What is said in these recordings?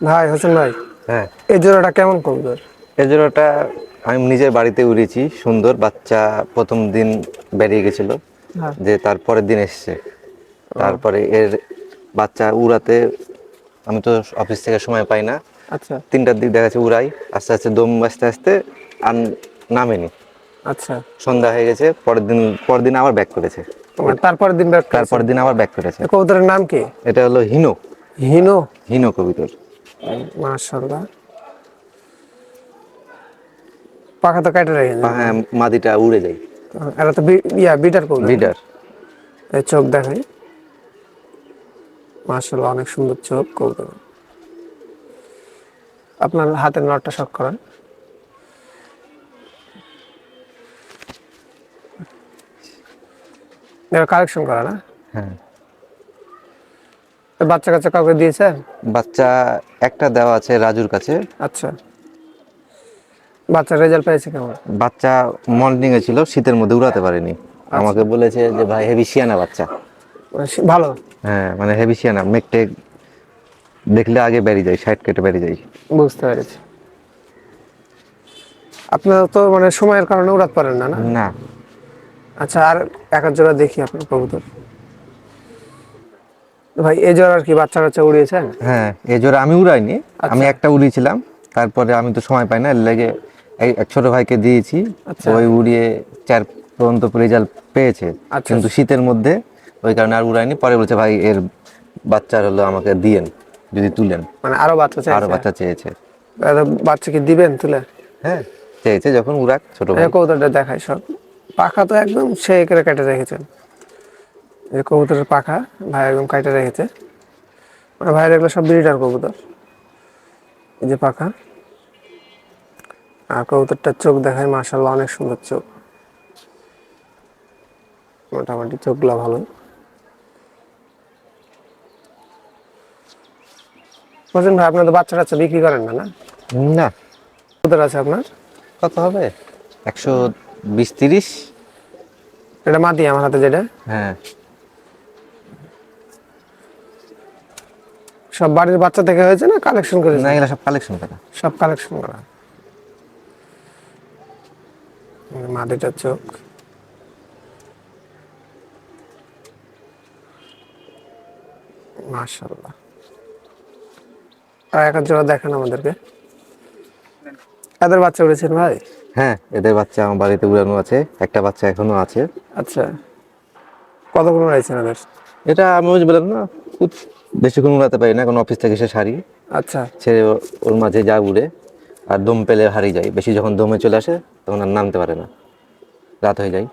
ভাই হোসেন ভাই হ্যাঁ। এই জোড়াটা কেমন কবুতর এই জোড়াটা আমি নিজের বাড়িতে উড়িয়েছি সুন্দর বাচ্চা প্রথম দিন বেরিয়ে গেছিল হ্যাঁ। যে তার পরের দিন এসছে। তারপরে এর বাচ্চা উড়াতে আমি তো অফিস থেকে সময় পাই না। আচ্ছা। তিনটার দিক দেখা যাচ্ছে উড়াই আস্তে আস্তে দম আস্তে আস্তে আর নামেনি। আচ্ছা। সন্ধ্যা হয়ে গেছে পরের দিন পরের দিন আবার ব্যাক করেছে। তারপরের দিন ব্যাক তারপরের দিন আবার ব্যাক করেছে। কবুতরের নাম কি? এটা হলো হিনো। হিনো? হিনো কবিতর। মাশাআল্লাহ। পাখা তো কেটে রেখেছে হ্যাঁ মাদিটা উড়ে যায়। এটা তো ইয়া বিটার কবুতর লিডার এই চোখ দেখাই। মাশাআল্লাহ অনেক সুন্দর চোখ কবুতর আপনার হাতের নটটা শক করেন। কালেকশন করা না? হ্যাঁ। বাচ্চা কাচ্চা কাউকে দিয়েছেন বাচ্চা একটা দেওয়া আছে রাজুর কাছে। আচ্ছা। বাচ্চা রেজাল্ট পেয়েছে কেমন? বাচ্চা মর্নিং এ ছিল শীতের মধ্যে উড়াতে পারেনি। আমাকে বলেছে যে ভাই হেভি শিয়ানা বাচ্চা। মানে ভালো? হ্যাঁ মানে হেভি শিয়ানা মেঘটেক দেখলে আগে বেরিয়ে যায় সাইড কেটে বেরিয়ে যায়। বুঝতে পেরেছি। আপনারা তো মানে সময়ের কারণে উড়াতে পারেন না না? না। আচ্ছা আর এক জোড়া দেখি আপনার কবুতর। ভাই এই জোড়ার কি বাচ্চা কাচ্চা উড়িয়েছেন? হ্যাঁ এই জোরে আমি উড়াইনি। আমি একটা উড়িয়েছিলাম তারপরে আমি তো সময় পাই না এর লেগে এই এক ছোট ভাইকে দিয়েছি। আচ্ছা। ওই উড়িয়ে চার পর্যন্ত রেজাল্ট পেয়েছে। আচ্ছা। কিন্তু শীতের মধ্যে ওই কারণে আর উড়াইনি। পরে বলছে ভাই এর বাচ্চার হলো আমাকে দিয়েন যদি তুলেন। মানে আরও বাচ্চা চাই আরও বাচ্চা চেয়েছে। বাচ্চাকে দিবেন তুলে? হ্যাঁ চেয়েছে যখন উড়াক ছোট ভাই। এই কবুতরটা দেখাই সব। পাখা তো একদম সে কেটে রেখেছেন। কবুতরের পাখা ভাই একদম কেটে রেখেছে। মানে ভাইয়ের এগুলো সব ব্রিডার কবুতর। এই যে পাখা। আর কবুতরটার চোখ দেখায় মাসাল্লাহ অনেক সুন্দর চোখ। মোটামুটি চোখগুলো ভালো। বলছেন ভাই আপনার তো বাচ্চা টাচ্চা বিক্রি করেন না না? না। কবুতর আছে আপনার? কত হবে? একশো বিশ তিরিশ। এটা মাটি আমার হাতে যেটা। হ্যাঁ। সব বাড়ির বাচ্চা থেকে হয়েছে না কালেকশন করে না এগুলো সব কালেকশন করা। সব কালেকশন করা। মাটিটার চোখ। মাশাল্লাহ আর এক এক জোড়া দেখেন আমাদেরকে। এদের বাচ্চা উড়েছেন ভাই? হ্যাঁ এদের বাচ্চা আমার বাড়িতে উড়ানো আছে একটা বাচ্চা এখনও আছে। আচ্ছা। কতক্ষণ উড়াইছেন এদের? এটা আমি বললাম না বেশিক্ষণ উড়াতে পারি না কোনো অফিস থেকে এসে সারি আচ্ছা। ছেড়ে ওর মাঝে যা উড়ে আর দম পেলে হারিয়ে যায়। বেশি যখন দমে চলে আসে তখন আর নামতে পারে না। রাত হয়ে যায়।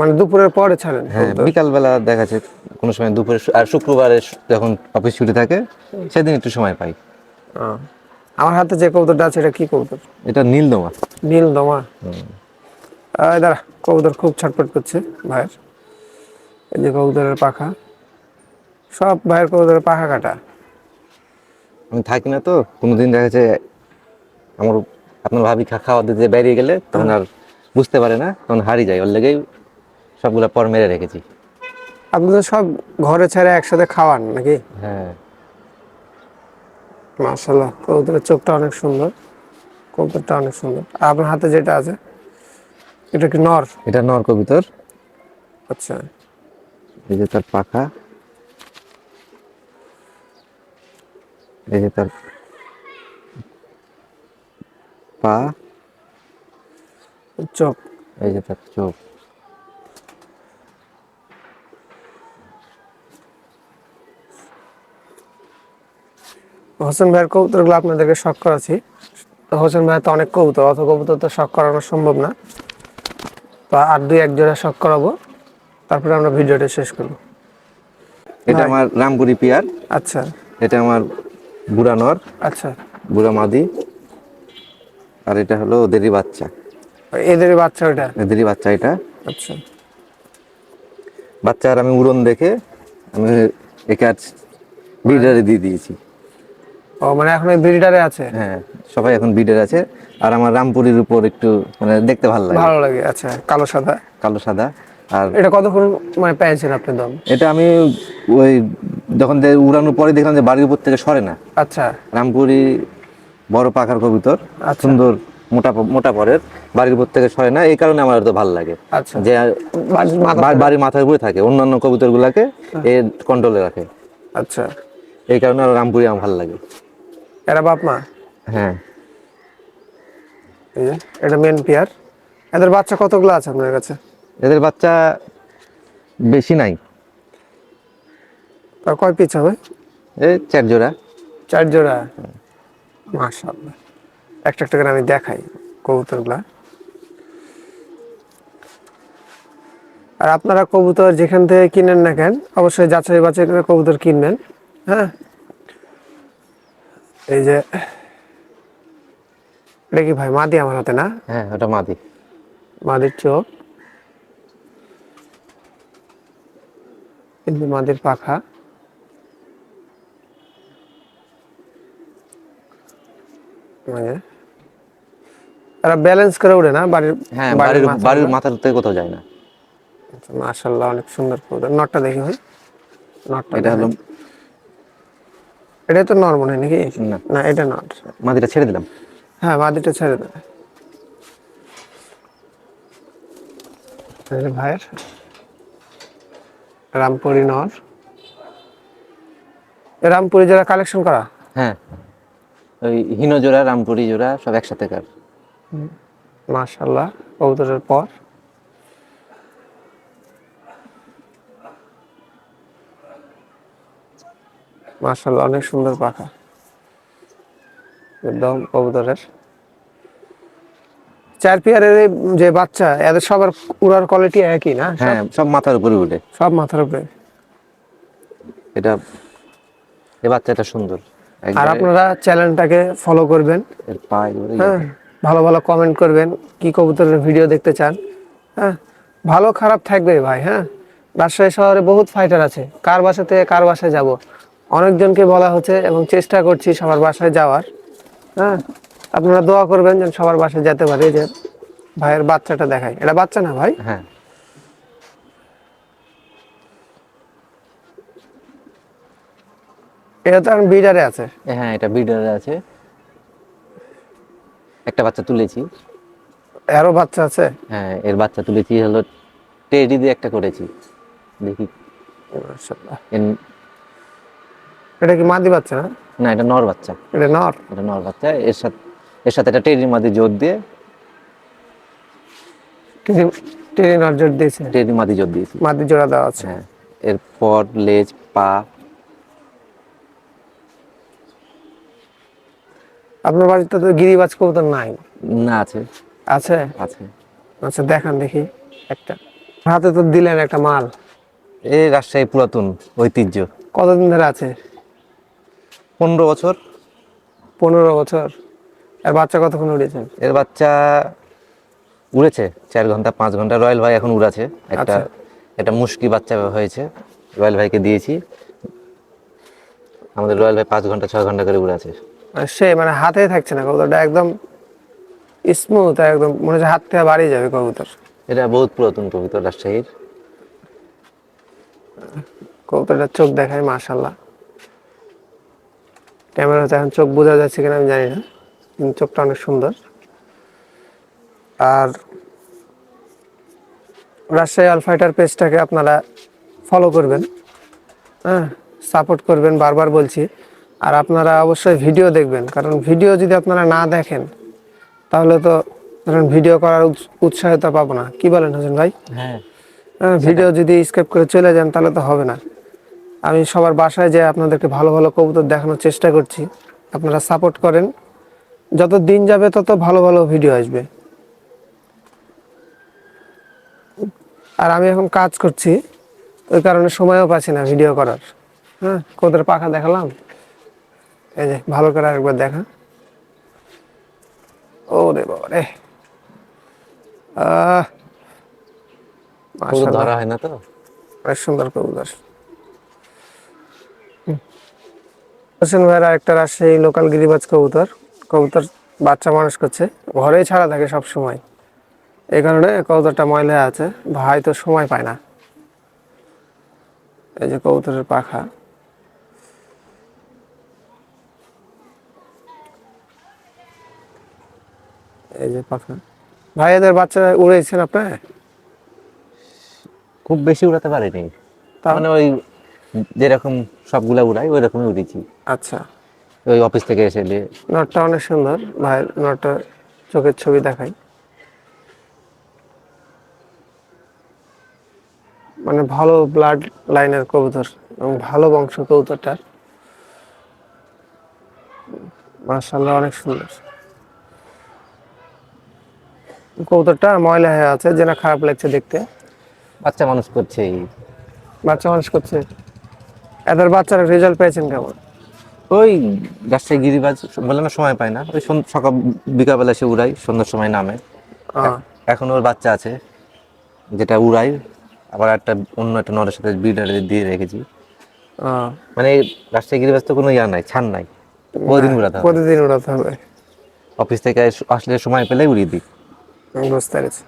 মানে দুপুরের পরে ছাড়েন হ্যাঁ বিকালবেলা দেখা যাচ্ছে কোনো সময় দুপুরে আর শুক্রবারে যখন অফিস ছুটি থাকে সেদিন একটু সময় পাই। আমার হাতে যে কবুতরটা আছে এটা কি কবুতর? এটা নীল দমা নীল দমা এই দাঁড়া কবুতর খুব ছটপট করছে ভাইয়ের। এই যে কবুতরের পাখা। সব ভাইয়ের কবুতরের পাখা কাটা। আমি থাকি না তো কোনোদিন দেখা যাচ্ছে আমার আপনার ভাবি খাওয়া দিতে বেরিয়ে গেলে তখন আর বুঝতে পারে না তখন হারিয়ে যায়। ওর লেগেই সবগুলো পর মেরে রেখেছি। আপনি তো সব ঘরে ছেড়ে একসাথে খাওয়ান নাকি? হ্যাঁ। মার্শাল্লাহ কবুতরের চোখটা অনেক সুন্দর কবুতরটা অনেক সুন্দর। আর আপনার হাতে যেটা আছে এটা কি নর? এটা নর কবিতর। আচ্ছা। এই যে তার পাখা। এই যে তার পা। চোখ। এই যে তার চোখ। হোসেন ভাইয়ের কবুতরগুলো আপনাদেরকে শখ করাচ্ছি। তো হোসেন ভাই তো অনেক কবুতর অত কবুতর তো শখ করানো সম্ভব না। তো আর দুই এক জোড়া শখ করাবো। তারপরে আমরা ভিডিওটা শেষ করব। এটা আমার রামপুরি পিয়ার। আচ্ছা। এটা আমার বুড়া নর আচ্ছা। বুড়া মাদি আর এটা হলো ওদেরই বাচ্চা। এদের বাচ্চা ওটা? এদেরই বাচ্চা এটা। আচ্ছা। বাচ্চা আর আমি উড়ন দেখে আমি একে আজ ব্রিডারে দিয়ে দিয়েছি। ও মানে এখন ব্রিডারে আছে? হ্যাঁ সবাই এখন ব্রিডার আছে। আর আমার রামপুরির উপর একটু মানে দেখতে ভালো লাগে। ভালো লাগে আচ্ছা কালো সাদা। কালো সাদা আর এটা কতক্ষণ মানে পেয়েছেন আপনি দম? এটা আমি ওই যখন উড়ানোর পরে দেখলাম যে বাড়ির উপর থেকে সরে না। আচ্ছা। রামপুরি বড় পাখার কবুতর আচ্ছা। সুন্দর মোটা মোটা পরের বাড়ির উপর থেকে সরে না এই কারণে আমার তো ভালো লাগে। আচ্ছা। যে বাড়ির মাথার উপরে থাকে অন্যান্য কবুতর গুলাকে এ কন্ট্রোলে রাখে। আচ্ছা। এই কারণে আমার রামপুরি আমার ভালো লাগে। এরা বাপ মা? হ্যাঁ। এটা মেন পেয়ার এদের বাচ্চা কতগুলো আছে আপনার কাছে? এদের বাচ্চা বেশি নাই। তার কয় পিস হবে? এই চার জোড়া। চার জোড়া? মাশাআল্লাহ। একটা একটা করে আমি দেখাই কবুতরগুলা। আর আপনারা কবুতর যেখান থেকে কিনেন না কেন অবশ্যই যাচাই বাছাই করে কবুতর কিনবেন হ্যাঁ? এই যে এটা কি ভাই মাদি আমার হাতে না? হ্যাঁ ওটা মাদি। মাদির চোখ। কিন্তু মাদির পাখা এই যে। এরা ব্যালেন্স করে উড়ে না বাড়ির হ্যাঁ বাড়ির বাড়ির মাথার থেকে কোথাও যায় না। মাশাআল্লাহ অনেক সুন্দর কবুতর নটটা দেখি ভাই। নটটা এটা হলো এটা তো নর মনে নাকি? না। এটা নট মাদিটা ছেড়ে দিলাম। হ্যাঁ মাদিটা ছেড়ে এই যে ভাইয়ের রামপুরি নর রামপুরি যারা কালেকশন করা? হ্যাঁ। ওই হিনো জোড়া রামপুরি জোড়া সব একসাথে কার। মাশাল্লাহ কবুতরের পর। মাশাল্লাহ অনেক সুন্দর পাখা। একদম কবুতরের। চার পেয়ারের যে বাচ্চা এদের সবার উড়ার কোয়ালিটি একই না? হ্যাঁ সব মাথার উপরে উঠে সব মাথার উপরে। এটা এই বাচ্চাটা সুন্দর। আর আপনারা চ্যানেলটাকে ফলো করবেন। হ্যাঁ ভালো ভালো কমেন্ট করবেন কি কবুতরের ভিডিও দেখতে চান। হ্যাঁ ভালো খারাপ থাকবে ভাই হ্যাঁ। রাজশাহী শহরে বহুত ফাইটার আছে কার বাসাতে কার বাসায় যাব? অনেকজনকে বলা হচ্ছে এবং চেষ্টা করছি সবার বাসায় যাওয়ার। হ্যাঁ আপনারা দোয়া করবেন যেন সবার বাসায় যেতে পারি যে ভাইয়ের বাচ্চাটা দেখায় এটা বাচ্চা না ভাই? হ্যাঁ। এটা তো বিডারে আছে। হ্যাঁ এটা বিডারে আছে। একটা বাচ্চা তুলেছি। এরও বাচ্চা আছে? হ্যাঁ এর বাচ্চা তুলেছি হলো টেডি দিয়ে একটা করেছি। দেখি। এটা কি মাদি বাচ্চা? না না এটা নর বাচ্চা। এটা নর? এটা নর বাচ্চা। এর সাথে এর সাথে একটা টেডির মাদি জোর দিয়ে। টেনে নজর দিয়েছে? টেডি মাদি জোর দিয়েছি। মাদি জোড়া দেওয়া আছে। হ্যাঁ এরপর লেজ পা আপনার বাড়িতে তো গিরিবাজ কবুতর নাই। না আছে। আছে? আছে। আচ্ছা দেখান দেখি একটা। হাতে তো দিলেন একটা মাল। এই রাজশাহী পুরাতন ঐতিহ্য। কতদিন ধরে আছে? পনেরো বছর। পনেরো বছর। এর বাচ্চা কতক্ষণ উড়েছেন এর বাচ্চা উড়েছে চার ঘণ্টা পাঁচ ঘণ্টা। রয়্যাল ভাই এখন উড়াছে একটা আচ্ছা। একটা মুশকি বাচ্চা হয়েছে। রয়্যাল ভাইকে দিয়েছি। আমাদের রয়্যাল ভাই পাঁচ ঘণ্টা ছয় ঘণ্টা করে উড়াছে সে মানে হাতে থাকছে না কবুতরটা একদম স্মুথ একদম মনে হচ্ছে হাত থেকে বাড়িয়ে যাবে কবুতর। এটা বহুত পুরাতন কবিতর রাজশাহীর। কবুতরটার চোখ দেখায় মাশাল্লাহ ক্যামেরাতে এখন চোখ বোঝা যাচ্ছে কিনা আমি জানি না কিন্তু চোখটা অনেক সুন্দর। আর রাজশাহী আলফাইটার পেজটাকে আপনারা ফলো করবেন হ্যাঁ সাপোর্ট করবেন বারবার বলছি। আর আপনারা অবশ্যই ভিডিও দেখবেন। কারণ ভিডিও যদি আপনারা না দেখেন তাহলে তো ধরেন ভিডিও করার উৎস- উৎসাহিতা পাবো না। কি বলেন হোসেন ভাই? হ্যাঁ। হ্যাঁ, ভিডিও যদি স্কেপ করে চলে যান তাহলে তো হবে না। আমি সবার বাসায় যে আপনাদেরকে ভালো ভালো কবুতর দেখানোর চেষ্টা করছি। আপনারা সাপোর্ট করেন। যত দিন যাবে তত ভালো ভালো ভিডিও আসবে। আর আমি এখন কাজ করছি। ওই কারণে সময়ও পাচ্ছি না ভিডিও করার। হ্যাঁ কবুতরের পাখা দেখালাম। এই যে ভালো করে আরেকবার দেখা। ও রে বাবা রে ধরা হয় না তো? অনেক সুন্দর কবুতর। হোসেন ভাইয়ের আরেকটা রাজশাহী লোকাল গিরিবাজ কবুতর। কবুতর বাচ্চা মানুষ করছে ঘরেই ছাড়া থাকে সব সময় এই কারণে কবুতরটা ময়লা আছে। ভাই তো সময় পায় না। এই যে কবুতরের পাখা। এই যে পাখা। ভাই এদের বাচ্চা উড়েছেন আপনার খুব বেশি উড়াতে পারিনি। তাও? মানে ওই যেরকম সবগুলা উড়াই ওই রকমই উড়েছি। আচ্ছা। ওই অফিস থেকে এসে এলে নটটা অনেক সুন্দর। ভাইয়ের নটটা চোখের ছবি দেখাই। মানে ভালো ব্লাড লাইনের কবুতর এবং ভালো বংশ কবুতরটার। মার্শাল্লাহ অনেক সুন্দর। কবুতরটা ময়লা হয়ে আছে যেটা খারাপ লাগছে দেখতে। বাচ্চা মানুষ করছে বাচ্চা মানুষ করছে। এদের বাচ্চারা রেজাল্ট পেয়েছেন কেমন? ওই রাজশাহী গিরিবাজ বলে না সময় পায় না। ওই সকাল বিকালবেলা সে উড়াই সন্ধ্যার সময় নামে। এখন ওর বাচ্চা আছে যেটা উড়াই আবার একটা অন্য একটা নরের সাথে ব্রিডার দিয়ে রেখেছি। মানে রাজশাহী গিরিবাজ তো কোনো ইয়া নাই ছাড় নাই। প্রতিদিন উড়াতে হবে? প্রতিদিন উড়াতে হবে? অফিস থেকে আসলে সময় পেলে উড়িয়ে দিই। আমি বুঝতে পেরেছি